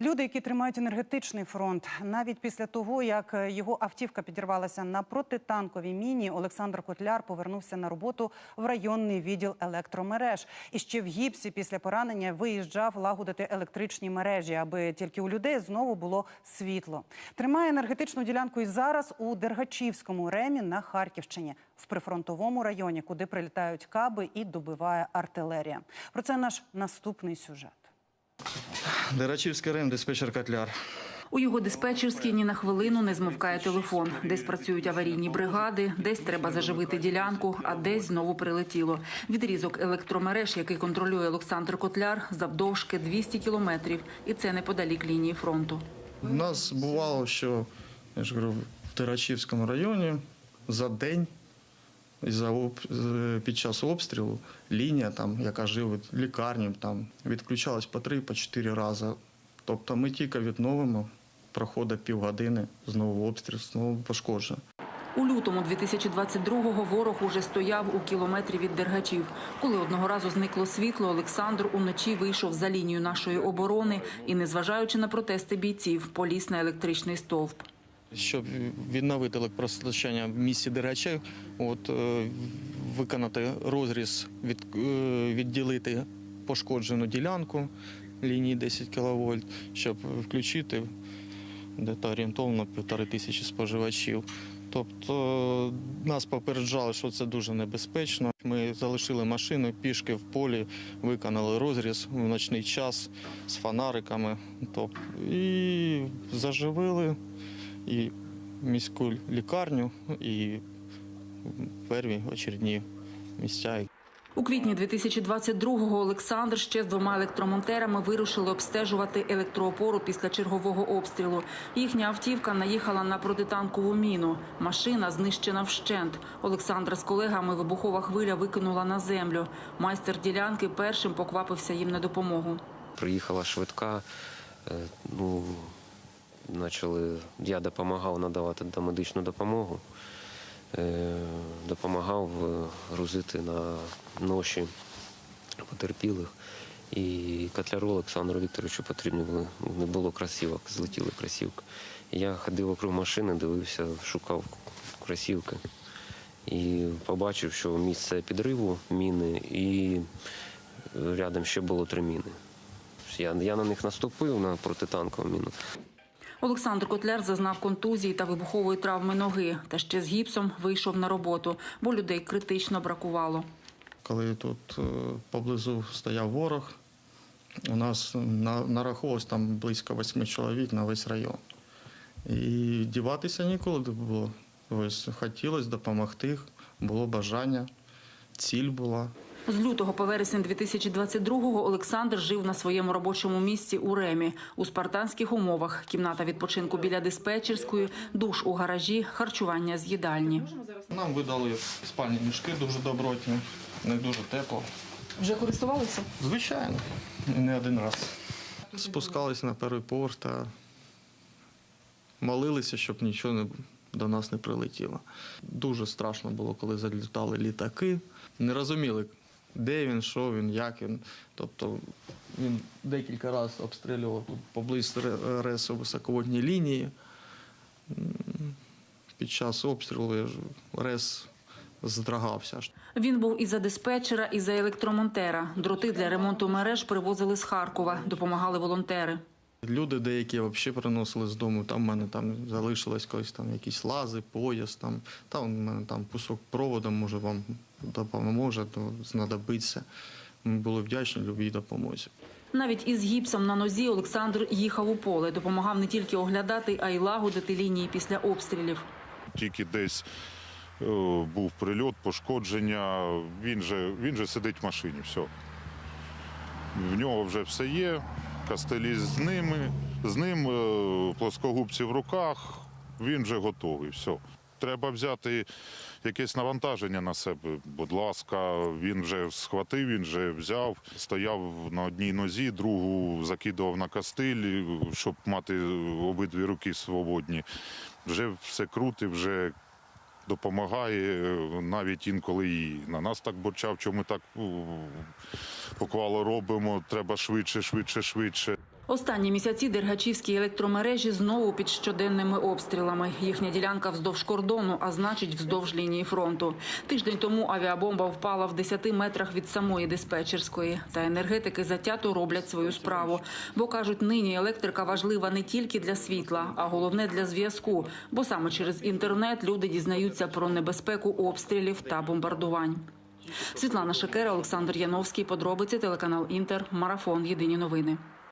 Люди, які тримають енергетичний фронт, навіть після того, як його автівка підірвалася на протитанковій міні, Олександр Котляр повернувся на роботу в районний відділ електромереж. І ще в гіпсі після поранення виїжджав лагодити електричні мережі, аби тільки у людей знову було світло. Тримає енергетичну ділянку і зараз у Дергачівському ремі на Харківщині, в прифронтовому районі, куди прилітають каби і добиває артилерія. Про це наш наступний сюжет. Дерачівський Рим, диспетчер Котляр. У його диспетчерській ні на хвилину не змовкає телефон. Десь працюють аварійні бригади, десь треба заживити ділянку, а десь знову прилетіло. Відрізок електромереж, який контролює Олександр Котляр, завдовжки 200 кілометрів, і це неподалік лінії фронту. У нас бувало, що я ж говорю, в Дерачівському районі за день за об- під час обстрілу лінія, там, яка живить лікарню, там, відключалась по три, по чотири рази. Тобто ми тільки відновимо, проходить півгодини, знову обстріл, знову пошкоджено. У лютому 2022-го ворог уже стояв у кілометрі від Дергачів. Коли одного разу зникло світло, Олександр уночі вийшов за лінію нашої оборони і, незважаючи на протести бійців, поліз на електричний стовп. Щоб відновити електропостачання в місті Дерачів, от, е, виконати розріз, від, е, відділити пошкоджену ділянку лінії 10 кВт, щоб включити десь орієнтовно півтори тисячі споживачів. Тобто е, нас попереджали, що це дуже небезпечно. Ми залишили машину пішки в полі, виконали розріз в ночний час з фонариками. Тобто, і заживили і міську лікарню, і перві очередні місця. У квітні 2022-го Олександр ще з двома електромонтерами вирушили обстежувати електроопору після чергового обстрілу. Їхня автівка наїхала на протитанкову міну. Машина знищена вщент. Олександра з колегами вибухова хвиля викинула на землю. Майстер ділянки першим поквапився їм на допомогу. Приїхала швидка, е, ну, почали, я допомагав надавати домедичну допомогу, е, допомагав е, грузити на ноші потерпілих. І котляру Олександру Вікторовичу потрібні були, не було красівок, злетіли красівки. Я ходив округ машини, дивився, шукав красівки. І побачив, що місце підриву міни, і рядом ще було три міни. Я, я на них наступив на протитанкову міну. Олександр Котляр зазнав контузії та вибухової травми ноги, та ще з гіпсом вийшов на роботу, бо людей критично бракувало. Коли тут е, поблизу стояв ворог, у нас на- нараховувалось там близько восьми чоловік на весь район. І діватися ніколи не було. Ось хотілося допомогти, було бажання, ціль була. З лютого по вересень 2022-го Олександр жив на своєму робочому місці у Ремі у спартанських умовах. Кімната відпочинку біля диспетчерської, душ у гаражі, харчування з їдальні. Нам видали спальні мішки дуже добротні, не дуже тепло. Вже користувалися? Звичайно, не один раз. Спускались на перший поверх та молилися, щоб нічого не, до нас не прилетіло. Дуже страшно було, коли залітали літаки. Не розуміли, де він, що він, як він. Тобто він декілька разів обстрілював поблизу ре- РЕСу високовольтні лінії. Під час обстрілу РЕС здрагався. Він був і за диспетчера, і за електромонтера. Дроти для ремонту мереж привозили з Харкова, допомагали волонтери. Люди деякі взагалі приносили з дому. Там в мене там залишилось колись там якісь лази, пояс, там, там у мене там кусок проводу, може вам допоможе, то знадобиться. Ми були вдячні любій допомозі. Навіть із гіпсом на нозі Олександр їхав у поле, допомагав не тільки оглядати, а й лагодити лінії після обстрілів. тільки десь е, був прильот, пошкодження. Він же, він же сидить в машині. Все. В нього вже все є. Кастелі з ними, з ним е, плоскогубці в руках. Він вже готовий. Все. Треба взяти якесь навантаження на себе. Будь ласка, він вже схватив, він вже взяв, стояв на одній нозі, другу закидував на кастиль, щоб мати обидві руки свободні. Вже все крутить, вже допомагає. Навіть інколи і на нас так борчав, що ми так поквало робимо, треба швидше, швидше, швидше. Останні місяці дергачівські електромережі знову під щоденними обстрілами. Їхня ділянка вздовж кордону, а значить вздовж лінії фронту. Тиждень тому авіабомба впала в 10 метрах від самої диспетчерської. Та енергетики затято роблять свою справу. Бо кажуть, нині електрика важлива не тільки для світла, а головне для зв'язку. Бо саме через інтернет люди дізнаються про небезпеку обстрілів та бомбардувань. Світлана Шекера, Олександр Яновський. Подробиці телеканал Інтер. Марафон. Єдині новини.